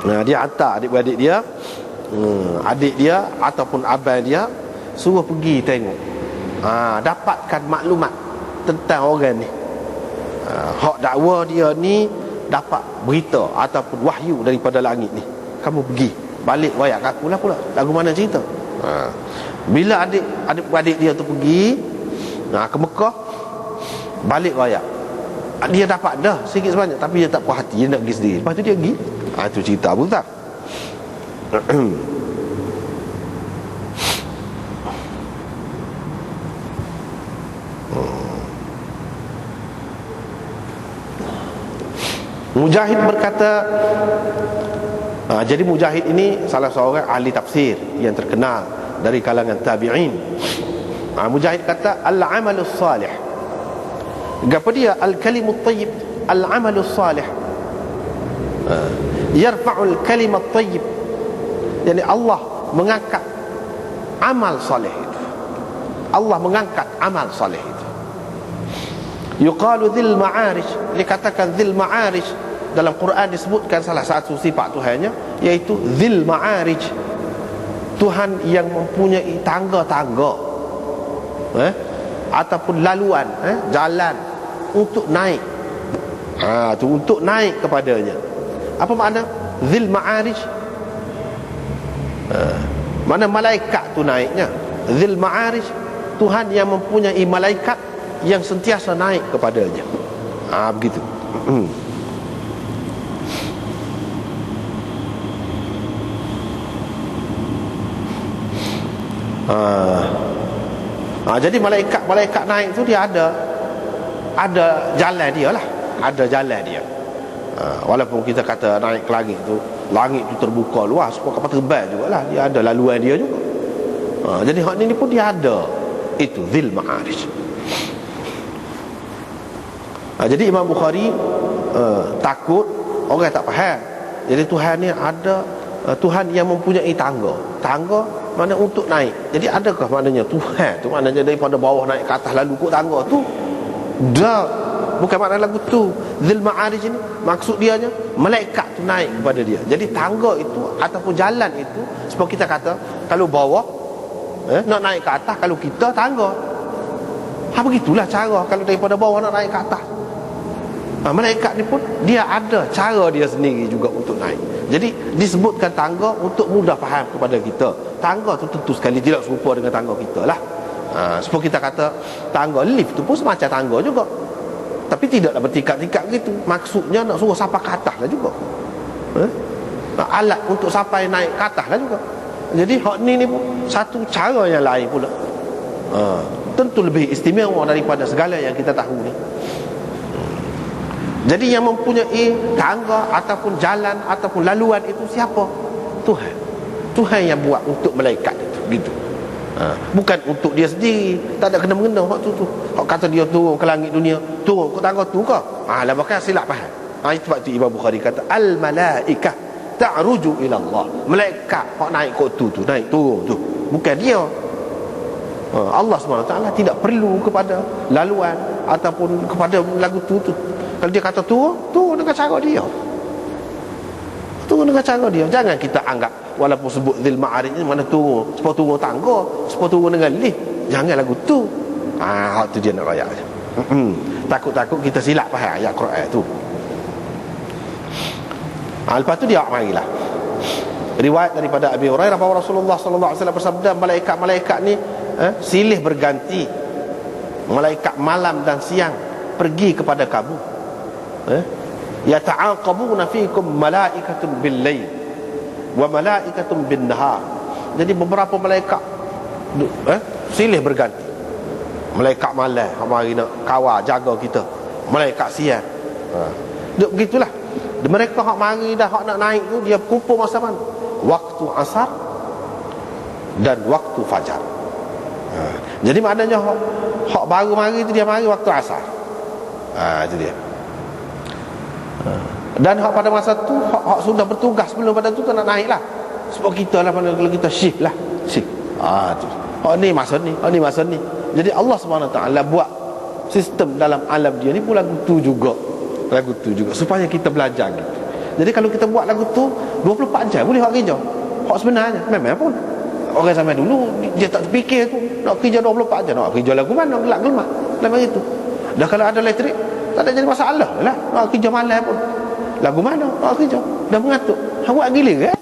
Nah, dia hantar adik-beradik dia hmm, Adik dia Ataupun abang dia Suruh pergi tengok. Ha, Dapatkan maklumat Tentang orang ni. Ha, Hak dakwa dia ni Dapat berita Ataupun wahyu daripada langit ni. Kamu pergi Balik wayak aku lah pula. Lagu mana cerita? Ha. Bila adik adik-beradik dia tu pergi ha, Ke Mekah Balik wayak. Dia dapat dah sikit sebanyak tapi dia tak puas hati dia nak pergi sendiri. Lepas tu dia pergi ha, itu cerita Abu Dhar Mujahid berkata ha, Jadi Mujahid ini Salah seorang ahli tafsir Yang terkenal Dari kalangan tabi'in. Ha, Mujahid kata Al-amalus salih Gapa dia? Al-kalimut tayyib al-amalus salih. Yarfa'ul kalimat tayyib. Yani Allah mengangkat amal saleh itu. Allah mengangkat amal saleh itu. Yuqalu dhil ma'arij, dikatakan dhil ma'arij dalam Quran disebutkan salah satu sifat Tuhannya yaitu dhil ma'arij. Tuhan yang mempunyai tangga-tangga. Eh? ataupun laluan eh? jalan untuk naik ha tu untuk naik kepadanya apa makna? Zil ma'arij. Ha, mana malaikat tu naiknya? Zil ma'arij. Tuhan yang mempunyai malaikat yang sentiasa naik kepadanya. Ha begitu. Ha. ha jadi malaikat-malaikat naik tu dia ada ada jalan dia lah. Ada jalan dia ha, walaupun kita kata naik ke langit tu langit tu terbuka luas semua kapal terbang jugalah. Dia ada laluan dia juga. Ha, jadi hak ni pun dia ada. Itu zil ma'arij. Ha, jadi Imam Bukhari uh, takut orang tak faham. Jadi Tuhan ni ada uh, Tuhan yang mempunyai tangga. Tangga mana untuk naik. Jadi adakah maknanya Tuhan tu? Maknanya daripada bawah naik ke atas lalu kut tangga tu Dah Bukan makna lagu tu. Zil Ma'arij ini Maksud dia nya Malaikat tu naik kepada dia. Jadi tangga itu Ataupun jalan itu Seperti kita kata Kalau bawah eh, Nak naik ke atas Kalau kita tangga. Ha, Begitulah cara. Kalau daripada bawah nak naik ke atas. Ha, Malaikat ni pun Dia ada cara dia sendiri juga Untuk naik. Jadi disebutkan tangga Untuk mudah faham kepada kita. Tangga tu tentu sekali Tidak serupa dengan tangga kita lah. Ha, Seperti kita kata Tangga lift tu pun semacam tangga juga Tapi tidaklah bertingkat-tingkat begitu Maksudnya nak suruh sampai ke atas lah juga ha? Alat untuk sampai naik ke atas lah juga Jadi hak ni ni pun Satu cara yang lain pula ha, Tentu lebih istimewa daripada segala yang kita tahu ni jadi yang mempunyai tangga ataupun jalan ataupun laluan itu siapa? Tuhan. Tuhan yang buat untuk malaikat itu. Gitu ha. Bukan untuk dia sendiri. Tak ada kena-mengena waktu tu Hak kata dia turun ke langit dunia Turun ke tangga tu ke ha, Lah makanya silap faham. Ha, Itu sebab tu Imam Bukhari kata Al-malaikah ta'ruju ila Allah Malaikat hak naik kot tu tu Naik turun tu. Bukan dia. Ha, Allah SWT tidak perlu kepada laluan Ataupun kepada lagu tu tu. Kalau dia kata turun Turun dengan cara dia. Turun dengan cara dia. Jangan kita anggap Walaupun sebut Zil Ma'arij ni Mana turun Sebab turun tangga Sebab turun dengan lift Jangan lagu tu. Ah, tu dia nak rayak Takut-takut kita silap faham ayat Quran tu. Ha, Lepas tu dia marilah. Riwayat daripada Abi Hurairah bahawa Rasulullah sallallahu alaihi wasallam bersabda malaikat-malaikat ni eh, silih berganti. Malaikat malam dan siang pergi kepada kamu. Eh? yata'aqabuna fikum malaikatun bil lail wa malaikatun bin nahar jadi beberapa malaikat eh silih berganti. Malaikat malam mari nak kawal jaga kita. Malaikat siang. Ha. Duk begitulah. Mereka hak mari dah hak nak naik tu dia kumpul masa mana? Waktu asar dan waktu fajar. Ha. jadi maknanya hak, hak baru mari tu dia mari waktu asar. Ha itu dia dan hak pada masa tu hak, hak sudah bertugas sebelum pada tu tak nak naik lah sebab kita lah kalau kita shift lah. Shift. Ah tu. Hak ni masa ni hak ni masa ni. Jadi Allah SWT buat sistem dalam alam dia ni pun lagu tu juga. Lagu tu juga supaya kita belajar gitu. Jadi kalau kita buat lagu tu 24 jam boleh hak kerja. Hak sebenarnya memang pun. Orang zaman dulu dia tak terfikir tu. Nak kerja 24 jam nak kerja lagu mana? Gelak gelmak dalam itu. Dah kalau ada elektrik tak ada jadi masalah lah nak kerja malam pun. Lagu mana nak kerja dah mengatuk. Buat gila? Eh?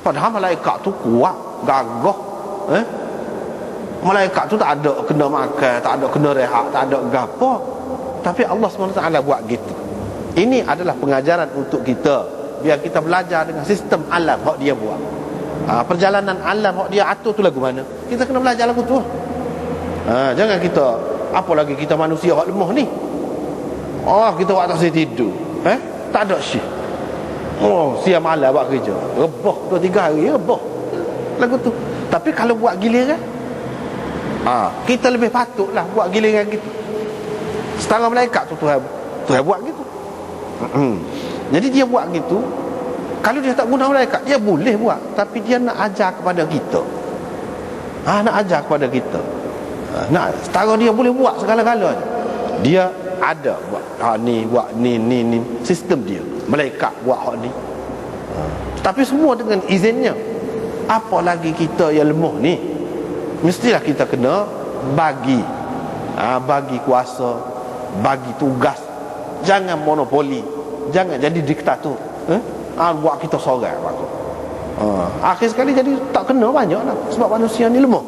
Padahal malaikat tu kuat, gagah. Eh? Malaikat tu tak ada kena makan, tak ada kena rehat, tak ada gapo. Tapi Allah SWT buat gitu. Ini adalah pengajaran untuk kita biar kita belajar dengan sistem alam hak dia buat. Ha, perjalanan alam hak dia atur tu lagu mana? Kita kena belajar lagu tu. Ha, jangan kita apa lagi kita manusia hak lemah ni. Oh, kita waktu saya tidur. Eh? Tak ada syih. Oh, siang malam buat kerja. Rebah dua tiga hari, rebah. Lagu tu. Tapi kalau buat giliran, ha, kita lebih patutlah buat giliran gitu. Setengah malaikat tu Tuhan, Tuhan buat gitu. Jadi dia buat gitu Kalau dia tak guna malaikat Dia boleh buat Tapi dia nak ajar kepada kita ha, Nak ajar kepada kita ha, nak, Setara dia boleh buat segala-galanya. Dia ada buat ha, ni, buat ni, ni, ni Sistem dia. Malaikat buat hak ni. Ha. Tapi semua dengan izinnya. Apa lagi kita yang lemah ni? Mestilah kita kena Bagi ha, Bagi kuasa Bagi tugas. Jangan monopoli. Jangan jadi diktator eh? ah, buat kita sorang ah, akhir sekali jadi tak kena banyak lah sebab manusia ni lemah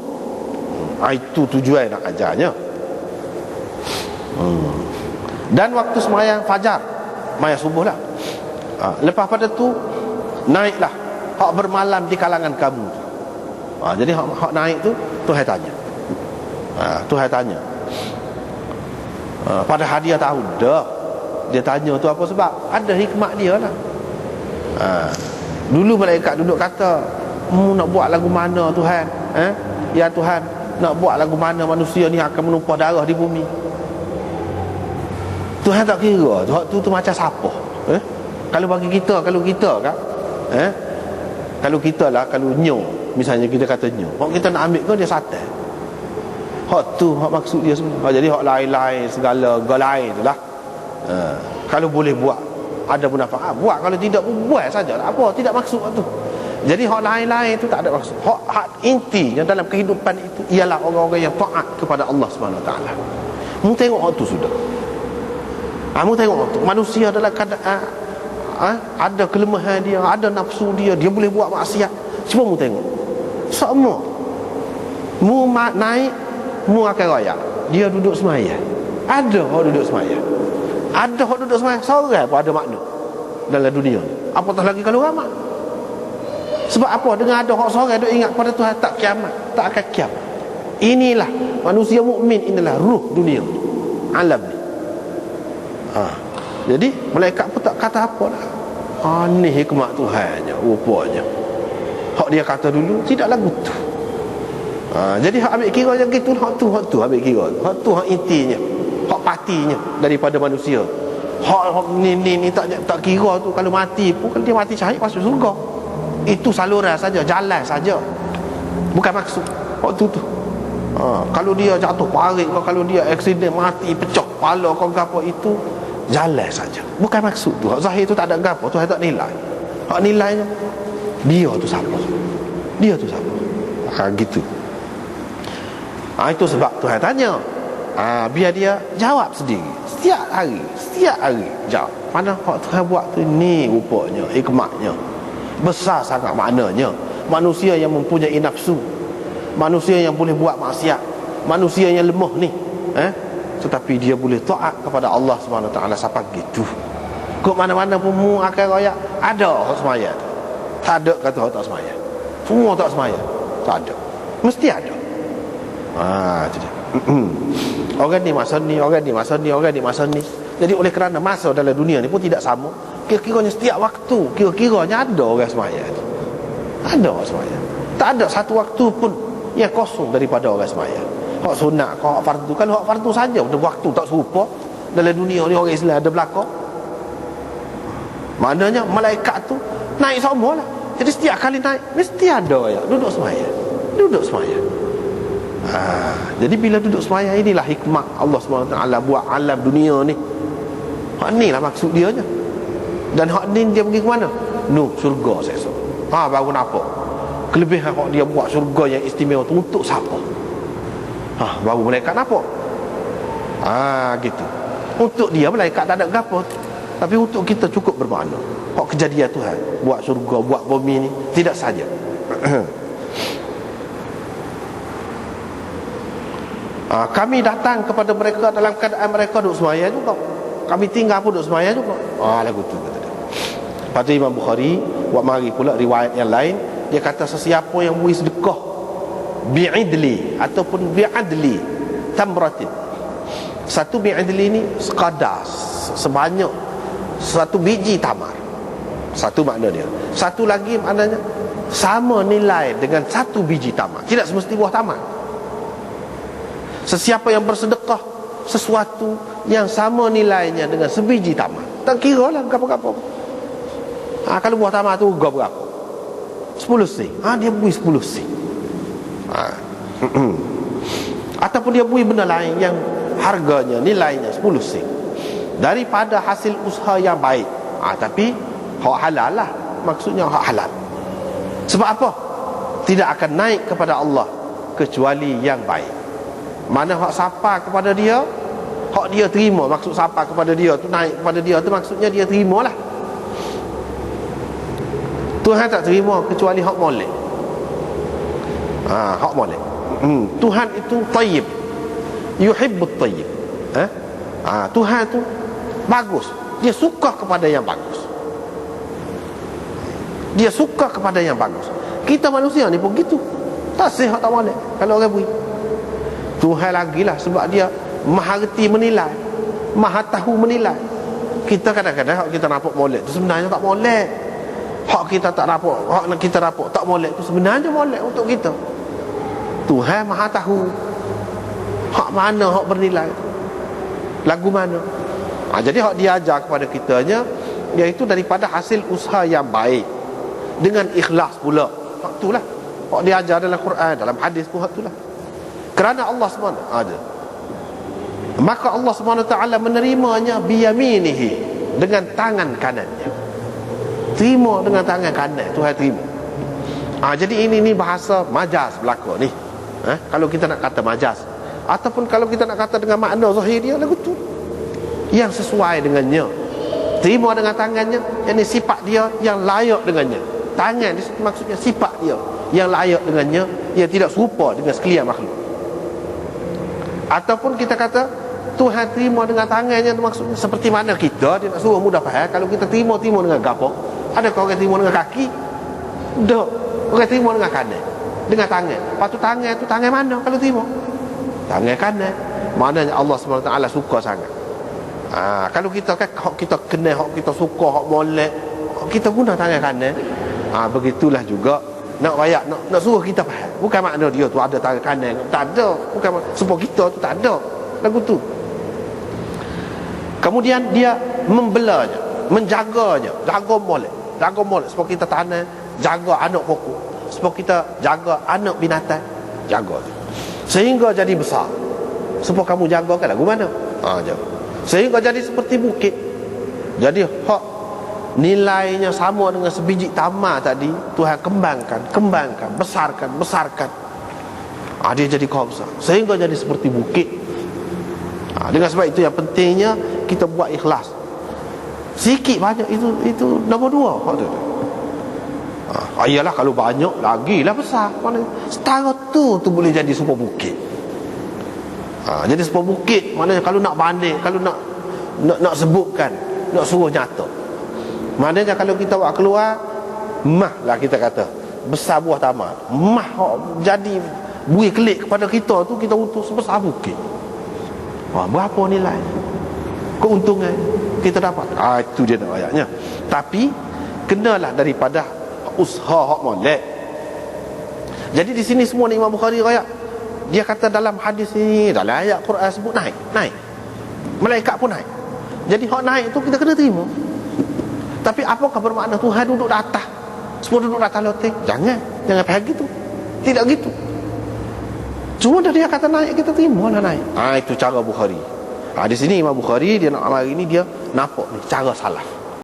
ah, itu tujuan nak ajarnya. Hmm. dan waktu semayang fajar maya subuh lah. Ah, lepas pada tu naiklah. Hak bermalam di kalangan kamu ah, jadi hak, hak naik tu Tuhan tanya. Ah, Tuhan tanya. Ah, pada hadiah tahu. Dah. Dia tanya tu apa sebab? Ada hikmat dia lah. Ha. dulu malaikat duduk kata mu nak buat lagu mana Tuhan? Eh? ya Tuhan nak buat lagu mana manusia ni akan menumpah darah di bumi? Tuhan tak kira. Tu, tu, tu macam siapa? Eh? kalau bagi kita kalau kita kan eh? kalau kita lah kalau nyo. Misalnya kita kata nyo. Kalau kita nak ambil ke dia satai. Hak tu hak maksud dia semua. Jadi hak lain-lain segala galai tu lah. Ha. kalau boleh buat ada manfaat buat. Kalau tidak buat saja apa? Tidak maksud tu jadi hak lain-lain itu tak ada maksud. Hak, hak inti yang dalam kehidupan itu ialah orang-orang yang taat kepada Allah Subhanahu taala. Mu tengok hak tu sudah. Kamu ha, tengok hak tu. Manusia adalah keadaan ha, ada kelemahan dia ada nafsu dia dia boleh buat maksiat. Cuba mu tengok. Semua mu naik mu akan raya. Dia duduk semaya. Ada orang duduk semaya. Ada orang duduk semayang Seorang pun ada makna Dalam dunia Apatah lagi kalau ramai Sebab apa? Dengan ada orang seorang Duk ingat pada Tuhan Tak kiamat Tak akan kiamat. Inilah Manusia mukmin Inilah ruh dunia. Alam ni. Ha. Jadi Malaikat pun tak kata apa lah. Ah, Ini hikmat Tuhan Rupanya. Hak dia kata dulu Tidak lagu tu ha. Jadi hak ambil kira yang gitu Hak tu Hak tu ambil kira. Hak tu hak intinya. Hak patinya daripada manusia. Hak, hak ni, ni, ni tak, tak kira tu kalau mati pun kalau dia mati syahid masuk surga itu saluran saja jalan saja. Bukan maksud. Hak tu tu. Ha, kalau dia jatuh parit kalau dia aksiden mati pecah kepala kau apa itu jalan saja. Bukan maksud tu. Zahir tu tak ada gapo tu tak nilai. Hak nilainya dia tu siapa? Dia tu siapa? Ha, gitu. Ha, itu sebab Tuhan tanya. Ha, biar dia jawab sendiri. Setiap hari setiap hari jawab. Mana hak Tuhan buat tu? Ni rupanya hikmatnya besar sangat maknanya. Manusia yang mempunyai nafsu. Manusia yang boleh buat maksiat. Manusia yang lemah ni. Eh? Tetapi dia boleh taat kepada Allah Subhanahu taala sampai gitu. Kok mana-mana pun mu akan royak ada hak semaya tak ada kata tak semaya semua tak semaya tak ada. Mesti ada. Ha jadi orang ni masa ni orang ni masa ni orang ni masa ni. Jadi oleh kerana masa dalam dunia ni pun tidak sama kira-kiranya setiap waktu kira-kiranya ada orang semaya ada orang semaya. Tak ada satu waktu pun yang kosong daripada orang semaya. Hak sunat kau hak fardu. Kalau hak fardu saja. Ada waktu tak serupa dalam dunia ni orang Islam ada belakang. Maknanya malaikat tu naik semua lah. Jadi setiap kali naik mesti ada ya duduk semaya. Duduk semaya. Ha, Jadi bila duduk semayang inilah hikmah Allah SWT buat alam dunia ni. Ha, Inilah maksud dia je Dan hak ni dia pergi ke mana? Nu, syurga saya so. Ha, baru nampak. Kelebihan hak dia buat syurga yang istimewa tu untuk siapa? Ha, baru malaikat nampak. Ha, gitu. Untuk dia malaikat tak ada gapo. Tapi untuk kita cukup bermakna. Hak kejadian Tuhan buat syurga, buat bumi ni tidak saja. ha, kami datang kepada mereka dalam keadaan mereka duduk semaya juga. Kami tinggal pun duduk semaya juga. Ah, lagu tu kata tu Imam Bukhari buat mari pula riwayat yang lain. Dia kata sesiapa yang beri sedekah bi'idli ataupun bi'adli tamratin. Satu bi'adli ni sekadar sebanyak satu biji tamar. Satu makna dia. Satu lagi maknanya sama nilai dengan satu biji tamar. Tidak semesti buah tamar. Sesiapa yang bersedekah sesuatu yang sama nilainya dengan sebiji tamar. Tak kira lah berapa-berapa ha, kalau buah tamar tu berapa berapa 10 sen ha, dia beri 10 sen ha. ataupun dia beri benda lain yang harganya nilainya 10 sen daripada hasil usaha yang baik. Ha, tapi hak halal lah. Maksudnya hak halal. Sebab apa? Tidak akan naik kepada Allah kecuali yang baik. Mana hak sapa kepada dia hak dia terima. Maksud sapa kepada dia tu naik kepada dia tu maksudnya dia terima lah Tuhan tak terima kecuali hak molek. Ha, hak molek. Hmm. Tuhan itu tayyib. Yuhibbut tayyib. Ha? ha, Tuhan tu bagus. Dia suka kepada yang bagus. Dia suka kepada yang bagus. Kita manusia ni pun gitu. Tak sihat tak boleh kalau orang beri. Tuhan lagi lah sebab dia maha reti menilai. Maha tahu menilai. Kita kadang-kadang kita nampak molek tu sebenarnya tak molek hak kita tak nampak hak kita nampak tak molek tu sebenarnya molek untuk kita. Tuhan maha tahu. Hak mana hak bernilai lagu mana? Ha, jadi hak dia ajar kepada kitanya iaitu daripada hasil usaha yang baik. Dengan ikhlas pula. Hak itulah. Hak dia ajar dalam Quran dalam hadis pun hak itulah. Kerana Allah SWT ada maka Allah SWT menerimanya biyaminihi dengan tangan kanannya terima dengan tangan kanan Tuhan terima. Ha, jadi ini ni bahasa majas berlaku ni. Ha? kalau kita nak kata majas. Ataupun kalau kita nak kata dengan makna zahir dia lagu tu. Yang sesuai dengannya. Terima dengan tangannya yang ini sifat dia yang layak dengannya. Tangan ni maksudnya sifat dia yang layak dengannya. Yang tidak serupa dengan sekalian makhluk. Ataupun kita kata Tuhan terima dengan tangannya maksudnya seperti mana kita dia nak suruh mudah faham. Kalau kita terima terima dengan gapo adakah orang terima dengan kaki? Tak orang terima dengan kanan. Dengan tangan. Lepas tu tangan tu tangan mana kalau terima? Tangan kanan. Maknanya Allah SWT suka sangat. Ha, kalau kita kan kita kena kita suka hak molek kita guna tangan kanan. Ha, begitulah juga. Nak rayak nak, nak suruh kita faham. Bukan makna dia tu ada tangan kanan. Tak ada. Bukan supaya kita tu tak ada. Lagu tu. Kemudian dia membelanya menjaganya jaga molek jaga molek supaya kita tanam jaga anak pokok. Supaya kita jaga anak binatang. Jaga. Sehingga jadi besar. Supaya kamu jaga kan lagu mana? Ha, jaga. sehingga jadi seperti bukit. Jadi hak nilainya sama dengan sebiji tamar tadi Tuhan kembangkan, kembangkan, besarkan, besarkan. Ha, dia jadi kau besar. Sehingga jadi seperti bukit. Ha, dengan sebab itu yang pentingnya kita buat ikhlas sikit banyak itu itu nombor dua ha, iyalah kalau banyak lagi lah besar. Mana? Setara tu tu boleh jadi sebuah bukit. Ha, jadi sebuah bukit. Maknanya kalau nak banding kalau nak nak, nak sebutkan nak suruh nyata. Maknanya kalau kita buat keluar Mah lah kita kata. Besar buah tamat Mah jadi Bui kelik kepada kita tu Kita utus sebesar bukit. Wah, Berapa nilai Keuntungan kita dapat. Ah, Itu dia nak ayatnya. Tapi Kenalah daripada Usaha hak molek. Jadi di sini semua ni Imam Bukhari rakyat Dia kata dalam hadis ini Dalam ayat Quran sebut naik Naik. Malaikat pun naik. Jadi hak naik tu kita kena terima. Tapi apakah bermakna Tuhan duduk di atas? Semua duduk di atas loteng? Jangan. Jangan paham gitu. Tidak gitu. Cuma dia kata naik Kita terima lah naik. Ha, Itu cara Bukhari Di sini Imam Bukhari Dia nak hari ini Dia nampak Cara salah